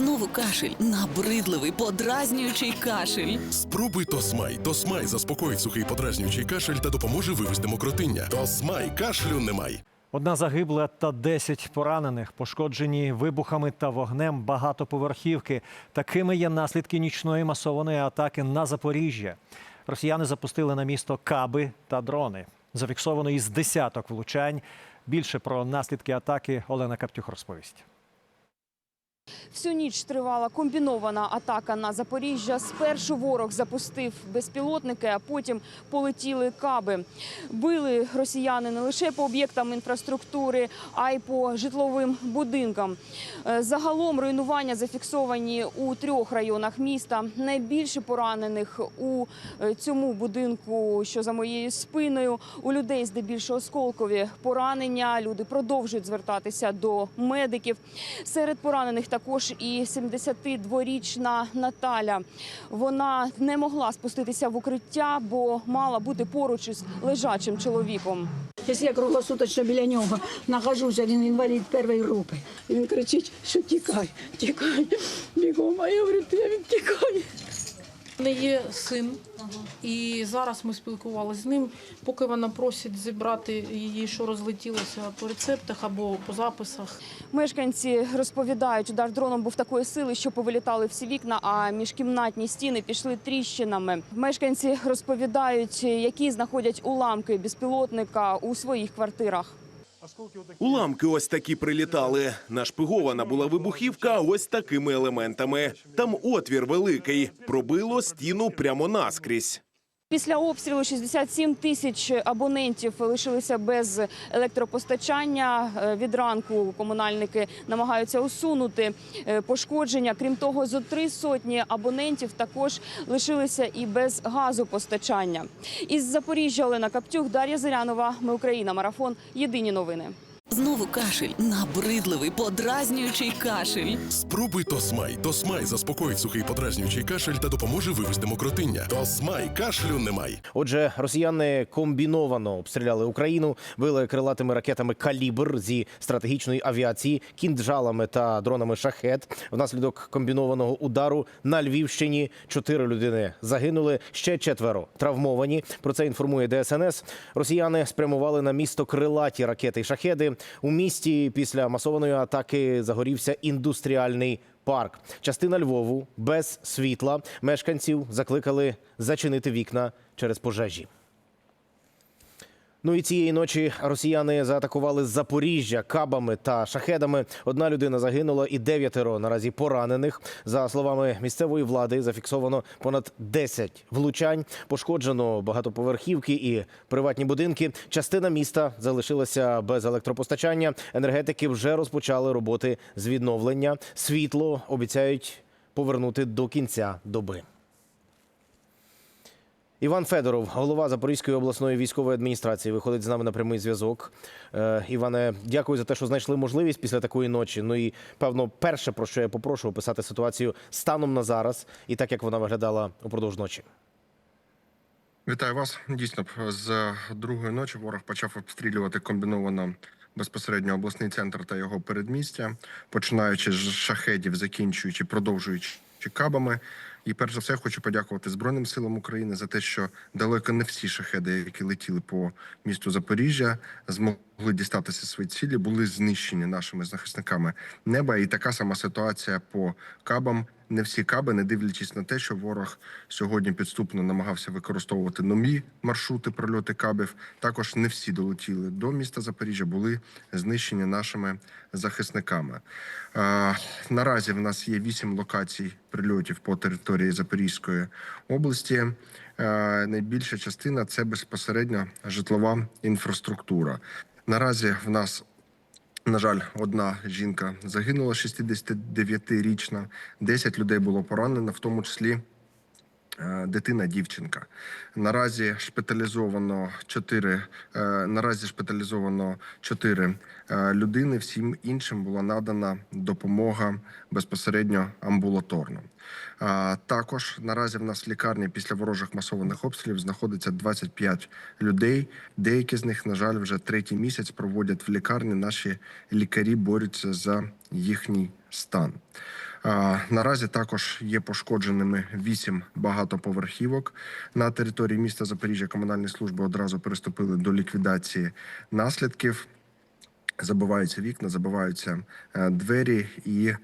Знову кашель, набридливий, подразнюючий кашель. Спробуй Тосмай. Тосмай заспокоїть сухий подразнюючий кашель та допоможе вивести мокротиння. Тосмай кашлю немає. Одна загибла та 10 поранених, пошкоджені вибухами та вогнем багатоповерхівки. Такими є наслідки нічної масованої атаки на Запоріжжя. Росіяни запустили на місто каби та дрони. Зафіксовано із десяток влучань. Більше про наслідки атаки Олена Каптюх розповість. Всю ніч тривала комбінована атака на Запоріжжя. Спершу ворог запустив безпілотники, а потім полетіли каби. Били росіяни не лише по об'єктам інфраструктури, а й по житловим будинкам. Е, Загалом руйнування зафіксовані у трьох районах міста. Найбільше поранених у е, цьому будинку, що за моєю спиною. У людей здебільшого осколкові поранення. Люди продовжують звертатися до медиків. Серед поранених також і 72-річна Наталя. Вона не могла спуститися в укриття, бо мала бути поруч із лежачим чоловіком. Я круглосуточно біля нього нахожуся, він інвалід першої групи. Він кричить, що тікай, тікай, бігом. А я говорю, ти він мене є син, і зараз ми спілкувалися з ним. Поки вона просить зібрати її, що розлетілося по рецептах або по записах. Мешканці розповідають, удар дроном був такої сили, що повилітали всі вікна, а міжкімнатні стіни пішли тріщинами. Мешканці розповідають, які знаходять уламки безпілотника у своїх квартирах. Уламки ось такі прилітали. Нашпигована була вибухівка ось такими елементами. Там отвір великий. Пробило стіну прямо наскрізь. Після обстрілу 67 тисяч абонентів лишилися без електропостачання. Е, Від ранку комунальники намагаються усунути е, пошкодження. Крім того, зо три сотні абонентів також лишилися і без газопостачання. Із Запоріжжя Олена Каптюх, Дар'я Зирянова. Ми Україна. Марафон. Єдині новини. Знову кашель, набридливий, подразнюючий кашель. Спробуй Тосмай. Тосмай заспокоїть сухий подразнюючий кашель та допоможе вивести мокротиння. Тосмай кашлю немає. Отже, росіяни комбіновано обстріляли Україну, били крилатими ракетами калібр зі стратегічної авіації, кінджалами та дронами шахет. Внаслідок комбінованого удару на Львівщині чотири людини загинули, ще четверо травмовані. Про це інформує ДСНС. Росіяни спрямували на місто крилаті ракети шахеди. У місті після масованої атаки загорівся індустріальний парк. Частина Львову без світла. Мешканців закликали зачинити вікна через пожежі. Ну і цієї ночі росіяни заатакували Запоріжжя кабами та шахедами. Одна людина загинула і дев'ятеро наразі поранених. За словами місцевої влади, зафіксовано понад 10 влучань. Пошкоджено багатоповерхівки і приватні будинки. Частина міста залишилася без електропостачання. Енергетики вже розпочали роботи з відновлення. Світло обіцяють повернути до кінця доби. Іван Федоров, голова Запорізької обласної військової адміністрації, виходить з нами на прямий зв'язок. Е, Іване, дякую за те, що знайшли можливість після такої ночі. Ну і певно, перше про що я попрошу описати ситуацію станом на зараз і так як вона виглядала упродовж ночі. Вітаю вас. Дійсно, з другої ночі ворог почав обстрілювати комбіновано безпосередньо обласний центр та його передмістя, починаючи з шахедів, закінчуючи, продовжуючи кабами. І перш за все хочу подякувати Збройним силам України за те, що далеко не всі шахеди, які летіли по місту Запоріжжя, змогли дістатися свої цілі, були знищені нашими захисниками неба. І така сама ситуація по кабам. Не всі каби, не дивлячись на те, що ворог сьогодні підступно намагався використовувати нові маршрути прольоти кабів. Також не всі долетіли до міста Запоріжжя, були знищені нашими захисниками. Наразі в нас є вісім локацій прильотів по території Запорізької області. Е, найбільша частина це безпосередньо житлова інфраструктура. Наразі в нас на жаль, одна жінка загинула 69-річна, 10 людей було поранено, в тому числі е, дитина, дівчинка. Наразі шпиталізовано 4, наразі шпиталізовано 4 людини. Всім іншим була надана допомога безпосередньо амбулаторно. Також наразі в нас в лікарні після ворожих масованих обстрілів знаходиться 25 людей. Деякі з них, на жаль, вже третій місяць проводять в лікарні. Наші лікарі борються за їхній стан. Наразі також є пошкодженими вісім багатоповерхівок на території міста Запоріжжя. Комунальні служби одразу приступили до ліквідації наслідків. Забиваються вікна, забиваються е, двері, і е,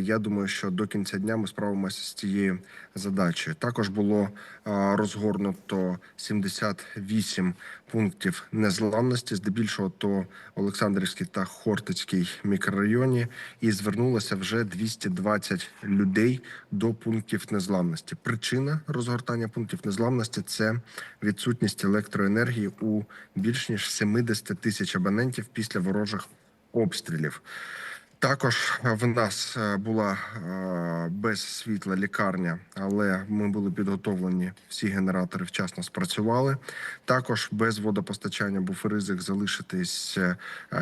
я думаю, що до кінця дня ми справимося з цією задачею. Також було е, розгорнуто 78 пунктів незламності, здебільшого то Олександрівський та Хортицький мікрорайоні, і звернулося вже 220 людей до пунктів незламності. Причина розгортання пунктів незламності це відсутність електроенергії у більш ніж 70 тисяч абонентів після ворожих обстрілів. Також в нас е, була е, без світла лікарня, але ми були підготовлені. Всі генератори вчасно спрацювали. Також без водопостачання був ризик залишитись е,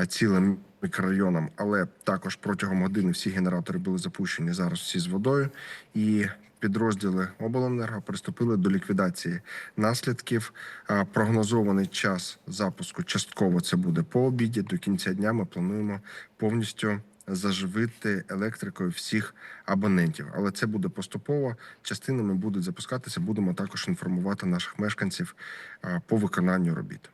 цілим мікрорайоном, але також протягом години всі генератори були запущені зараз всі з водою і. Підрозділи обленерго приступили до ліквідації наслідків. Прогнозований час запуску частково це буде по обіді. До кінця дня ми плануємо повністю заживити електрикою всіх абонентів. Але це буде поступово. Частинами будуть запускатися. Будемо також інформувати наших мешканців по виконанню робіт.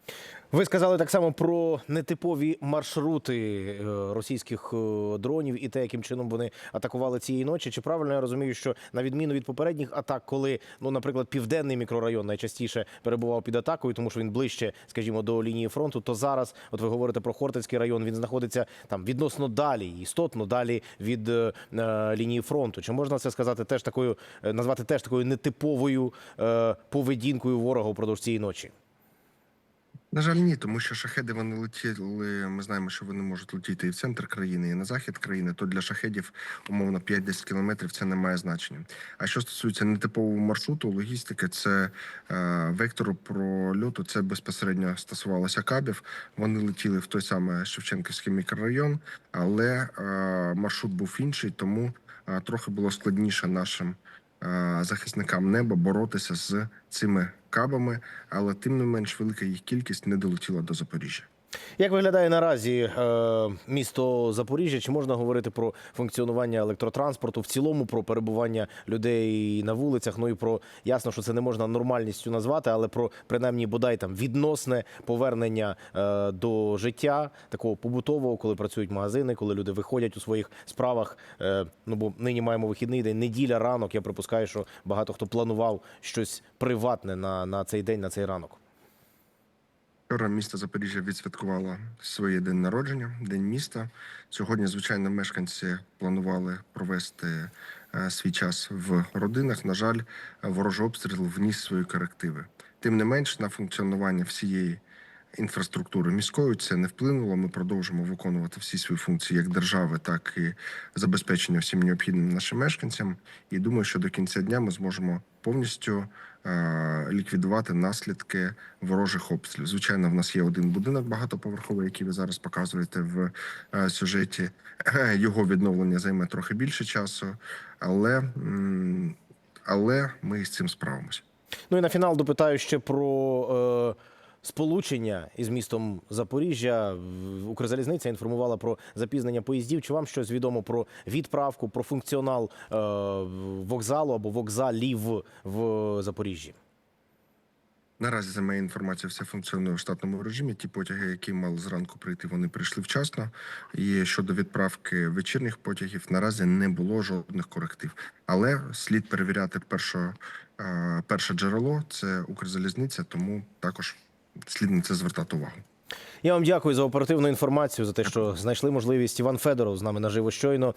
Ви сказали так само про нетипові маршрути е, російських е, дронів і те, яким чином вони атакували цієї ночі. Чи правильно я розумію, що на відміну від попередніх атак, коли ну, наприклад, південний мікрорайон найчастіше перебував під атакою, тому що він ближче, скажімо, до лінії фронту, то зараз, от ви говорите про Хортицький район, він знаходиться там відносно далі, істотно далі від е, е, лінії. Чи можна це сказати теж такою, е, назвати теж такою нетиповою е, поведінкою ворога упродовж цієї ночі? На жаль, ні, тому що шахеди вони летіли. Ми знаємо, що вони можуть летіти і в центр країни, і на захід країни. То для шахедів умовно 5-10 кілометрів це не має значення. А що стосується нетипового маршруту, логістики, це е, вектору прольоту, це безпосередньо стосувалося кабів. Вони летіли в той самий Шевченківський мікрорайон, але е, маршрут був інший, тому трохи було складніше нашим е, захисникам неба боротися з цими кабами, але тим не менш велика їх кількість не долетіла до Запоріжжя. Як виглядає наразі е, місто Запоріжжя? Чи можна говорити про функціонування електротранспорту в цілому, про перебування людей на вулицях? Ну і про ясно, що це не можна нормальністю назвати, але про принаймні бодай там відносне повернення е, до життя такого побутового, коли працюють магазини, коли люди виходять у своїх справах. Е, ну бо нині маємо вихідний день, неділя, ранок. Я припускаю, що багато хто планував щось приватне на, на цей день, на цей ранок. Вчора місто Запоріжжя відсвяткувало своє день народження, день міста. Сьогодні, звичайно, мешканці планували провести е, свій час в родинах. На жаль, ворожий обстріл вніс свої корективи. Тим не менш, на функціонування всієї інфраструктури міської це не вплинуло. Ми продовжимо виконувати всі свої функції як держави, так і забезпечення всім необхідним нашим мешканцям. І думаю, що до кінця дня ми зможемо повністю е, ліквідувати наслідки ворожих обстрілів. Звичайно, в нас є один будинок багатоповерховий, який ви зараз показуєте в е, сюжеті. Його відновлення займе трохи більше часу, але, але ми з цим справимося. Ну і на фінал допитаю ще про е, сполучення із містом Запоріжжя. Укрзалізниця інформувала про запізнення поїздів. Чи вам щось відомо про відправку, про функціонал е, вокзалу або вокзалів в Запоріжжі? Наразі за моєю інформацією, все функціонує в штатному режимі. Ті потяги, які мали зранку прийти, вони прийшли вчасно. І щодо відправки вечірніх потягів, наразі не було жодних коректив. Але слід перевіряти перше, перше джерело це Укрзалізниця, тому також слід на це звертати увагу. Я вам дякую за оперативну інформацію, за те, що знайшли можливість. Іван Федоров з нами наживо щойно.